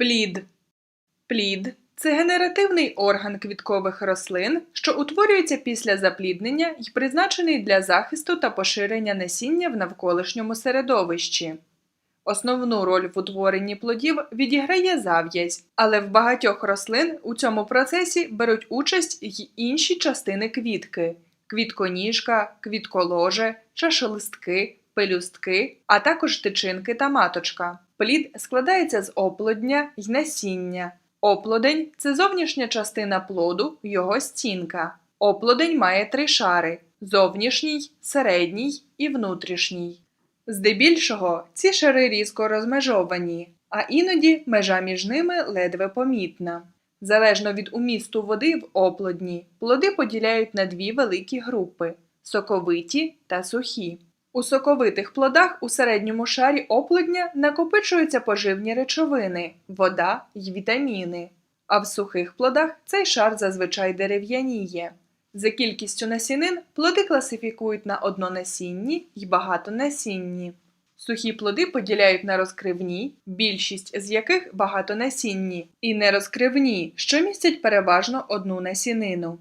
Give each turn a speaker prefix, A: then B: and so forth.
A: Плід. Плід це генеративний орган квіткових рослин, що утворюється після запліднення і призначений для захисту та поширення насіння в навколишньому середовищі. Основну роль в утворенні плодів відіграє зав'язь, але в багатьох рослин у цьому процесі беруть участь й інші частини квітки: квітконіжка, квітколоже, чашелистки, пелюстки, а також тичинки та маточка. Плід складається з оплодня й насіння. Оплодень це зовнішня частина плоду, його стінка. Оплодень має три шари: зовнішній, середній і внутрішній. Здебільшого ці шари різко розмежовані, а іноді межа між ними ледве помітна. Залежно від умісту води в оплодні, плоди поділяють на дві великі групи соковиті та сухі. У соковитих плодах у середньому шарі оплодня накопичуються поживні речовини, вода й вітаміни, а в сухих плодах цей шар зазвичай дерев'яніє. За кількістю насінин плоди класифікують на однонасінні й багатонасінні. Сухі плоди поділяють на розкривні, більшість з яких багатонасінні, і нерозкривні, що містять переважно одну насінину.